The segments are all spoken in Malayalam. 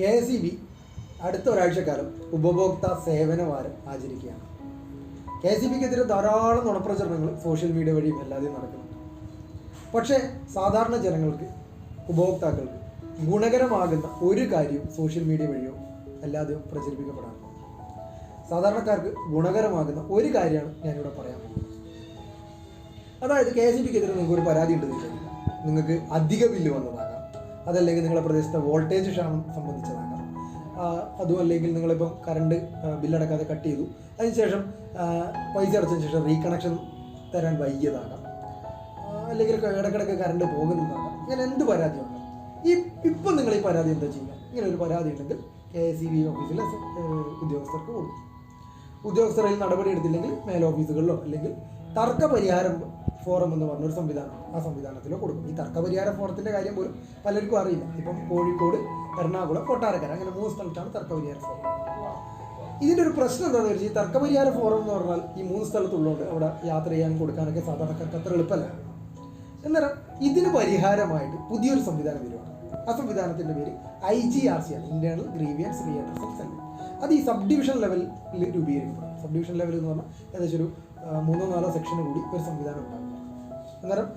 കെ എസ് ഇ ബി അടുത്ത ഒരാഴ്ചക്കാലം ഉപഭോക്തൃ സേവന വാരം ആചരിക്കുകയാണ്. കെ എസ് ഇ ബിക്കെതിരെ ധാരാളം നുണപ്രചരണങ്ങൾ സോഷ്യൽ മീഡിയ വഴിയും എല്ലാതെയും നടക്കുന്നുണ്ട്. പക്ഷേ സാധാരണ ജനങ്ങൾക്ക് ഉപഭോക്താക്കൾക്ക് ഗുണകരമാകുന്ന ഒരു കാര്യവും സോഷ്യൽ മീഡിയ വഴിയോ അല്ലാതെയോ പ്രചരിപ്പിക്കപ്പെടാറില്ല. സാധാരണക്കാർക്ക് ഗുണകരമാകുന്ന ഒരു കാര്യമാണ് ഞാനിവിടെ പറയാൻ പോകുന്നത്. അതായത് കെ എസ് ഇ ബിക്കെതിരെ നിങ്ങൾക്ക് ഒരു പരാതി ഉണ്ടെന്ന് നിങ്ങൾക്ക് അധിക ബില്ല് വന്നതാകാം അതല്ലെങ്കിൽ നിങ്ങളുടെ പ്രദേശത്തെ വോൾട്ടേജ് ക്ഷാമം സംബന്ധിച്ചതാകാം. അതും അല്ലെങ്കിൽ നിങ്ങളിപ്പം കറണ്ട് ബില്ലടക്കാതെ കട്ട് ചെയ്തു. അതിനുശേഷം പൈസ അടച്ചതിന് ശേഷം റീകണക്ഷൻ തരാൻ വൈകിയതാകാം. അല്ലെങ്കിൽ ഇടക്കിടക്ക് കറണ്ട് പോകുന്നതാകാം. ഇങ്ങനെ എന്ത് പരാതി ഉണ്ട് ഈ ഇപ്പം നിങ്ങൾ ഈ പരാതി എന്താ ചെയ്യുക? ഇങ്ങനെ ഒരു പരാതി ഉണ്ടെങ്കിൽ കെ എസ് ഇ ബി ഓഫീസിലെ ഉദ്യോഗസ്ഥർക്ക് കൊടുക്കും. ഉദ്യോഗസ്ഥർ അതിൽ നടപടി എടുത്തില്ലെങ്കിൽ മേലോഫീസുകളിലോ അല്ലെങ്കിൽ തർക്ക പരിഹാരം ഫോറം എന്ന് പറഞ്ഞൊരു സംവിധാനം ആ സംവിധാനത്തിൽ കൊടുക്കും. ഈ തർക്കപരിഹാര ഫോറത്തിന്റെ കാര്യം പോലും പലർക്കും അറിയില്ല. ഇപ്പം കോഴിക്കോട് എറണാകുളം കൊട്ടാരക്കര അങ്ങനെ മൂന്ന് സ്ഥലത്താണ് തർക്കപരിഹാര ഫോറം ഇതിന്റെ ഒരു പ്രശ്നം എന്താണെന്ന് വെച്ചാൽ ഈ തർക്കപരിഹാര ഫോറം എന്ന് പറഞ്ഞാൽ ഈ മൂന്ന് സ്ഥലത്തുള്ളതുകൊണ്ട് അവിടെ യാത്ര ചെയ്യാൻ കൊടുക്കാനൊക്കെ സാധാരണക്കാർക്ക് അത്ര എളുപ്പമല്ല. അന്നേരം ഇതിന് പരിഹാരമായിട്ട് പുതിയൊരു സംവിധാനം വരുവാണ്. ആ സംവിധാനത്തിന്റെ പേര് ഐ ജി ആർ സി ആണ് ഇന്റേണൽ ഗ്രീവിയൻസ് റീഅഡ്രസൽ സെൽ അത് ഈ സബ് ഡിവിഷൻ ലെവലിൽ രൂപീകരിക്കപ്പെടും സബ് ഡിവിഷൻ ലെവൽ എന്ന് പറഞ്ഞാൽ ഏകദേശം ഒരു മൂന്നോ നാലോ സെക്ഷന് കൂടി ഒരു സംവിധാനം ഉണ്ടാകും അന്നേരം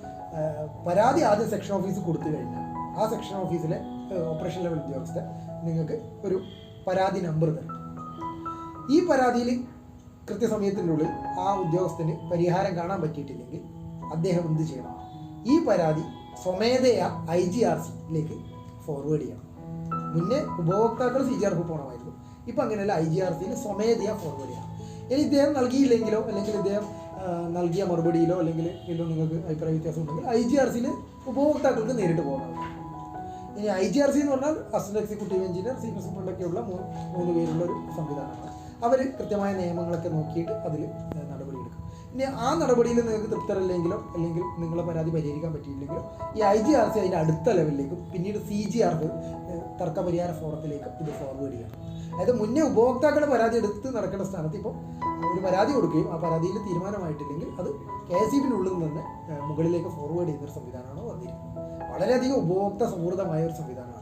പരാതി ആദ്യം സെക്ഷൻ ഓഫീസ് കൊടുത്തു കഴിഞ്ഞാൽ ആ സെക്ഷൻ ഓഫീസിലെ ഓപ്പറേഷൻ ലെവൽ ഉദ്യോഗസ്ഥർ നിങ്ങൾക്ക് ഒരു പരാതി നമ്പർ തരും. ഈ പരാതിയിൽ കൃത്യസമയത്തിന്റെ ഉള്ളിൽ ആ ഉദ്യോഗസ്ഥന് പരിഹാരം കാണാൻ പറ്റിയിട്ടില്ലെങ്കിൽ അദ്ദേഹം എന്ത് ചെയ്യണം? ഈ പരാതി സ്വമേധയാ ഐ ജി ആർ സിയിലേക്ക് ഫോർവേഡ് ചെയ്യണം. മുന്നേ ഉപഭോക്താക്കൾ സി ജി ആർ പോകണമായിരുന്നു ഇപ്പം അങ്ങനെയല്ല ഐ ജി ആർ സിയിൽ സ്വമേധയാ ഫോർവേഡ് ചെയ്യാം ഇനി ഇദ്ദേഹം നൽകിയില്ലെങ്കിലോ അല്ലെങ്കിൽ ഇദ്ദേഹം നൽകിയ മറുപടിയിലോ അല്ലെങ്കിൽ ഇതിലോ നിങ്ങൾക്ക് അഭിപ്രായ വ്യത്യാസം ഉണ്ടെങ്കിൽ ഐ ജി ആർ സിയിൽ ഉപഭോക്താക്കൾക്ക് നേരിട്ട് പോകാം. ഇനി ഐ ജി ആർ സി എന്ന് പറഞ്ഞാൽ assistant executive engineer C president ഒക്കെയുള്ള മൂന്ന് മൂന്ന് പേരുള്ള ഒരു സംവിധാനമാണ്. അവർ കൃത്യമായ നിയമങ്ങളൊക്കെ നോക്കിയിട്ട് അതിൽ ഇനി ആ നടപടിയിൽ നിങ്ങൾക്ക് തൃപ്തരല്ലെങ്കിലോ അല്ലെങ്കിൽ നിങ്ങളെ പരാതി പരിഹരിക്കാൻ പറ്റിയില്ലെങ്കിലോ ഈ ഐ ജി ആർ സി അതിന്റെ അടുത്ത ലെവലിലേക്കും പിന്നീട് സി ജി ആർ തർക്ക പരിഹാര ഫോറത്തിലേക്കും ഇത് ഫോർവേഡ് ചെയ്യണം അതായത് മുന്നേ ഉപഭോക്താക്കളുടെ പരാതി എടുത്ത് നടക്കേണ്ട സ്ഥാനത്ത് ഇപ്പോൾ ഒരു പരാതി കൊടുക്കുകയും ആ പരാതിയിൽ തീരുമാനമായിട്ടില്ലെങ്കിൽ അത് കെ എസ് ഇ ബിനുള്ളിൽ നിന്ന് മുകളിലേക്ക് ഫോർവേഡ് ചെയ്യുന്ന ഒരു സംവിധാനമാണ് വന്നിരിക്കുന്നത്. വളരെയധികം ഉപഭോക്ത സൗഹൃദമായ ഒരു സംവിധാനമാണ്.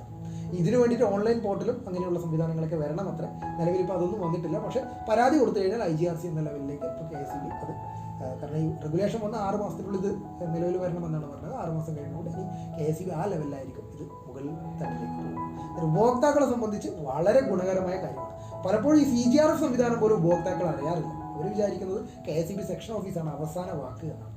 ഇതിനു വേണ്ടിയിട്ട് ഓൺലൈൻ പോർട്ടലും അങ്ങനെയുള്ള സംവിധാനങ്ങളൊക്കെ വരണം അത്ര നിലവിൽ ഇപ്പോൾ അതൊന്നും വന്നിട്ടില്ല. പക്ഷേ പരാതി കൊടുത്തു കഴിഞ്ഞാൽ ഐ ജി ആർ സി എന്ന ലെവലിലേക്ക് ഇപ്പോൾ കെ എസ് ഇ ബി അത് കാരണം ഈ റെഗുലേഷൻ വന്ന ആറ് മാസത്തിനുള്ളിൽ ഇത് നിലവിൽ വരണമെന്നാണ് പറഞ്ഞത്. ആറ് മാസം കഴിഞ്ഞുകൊണ്ട് ഇനി കെ എസ് ബി ആ ലെവലിലായിരിക്കും ഇത് മുകളിൽ തട്ടിലേക്ക് പോകും ഉപഭോക്താക്കളെ സംബന്ധിച്ച് വളരെ ഗുണകരമായ കാര്യമാണ്. പലപ്പോഴും ഈ സി ജി ആർ എഫ് സംവിധാനം പോലും ഉപഭോക്താക്കൾ അറിയാറില്ല. അവർ വിചാരിക്കുന്നത് കെ എസ് ബി സെക്ഷൻ ഓഫീസാണ് അവസാന വാക്ക് എന്നാണ്.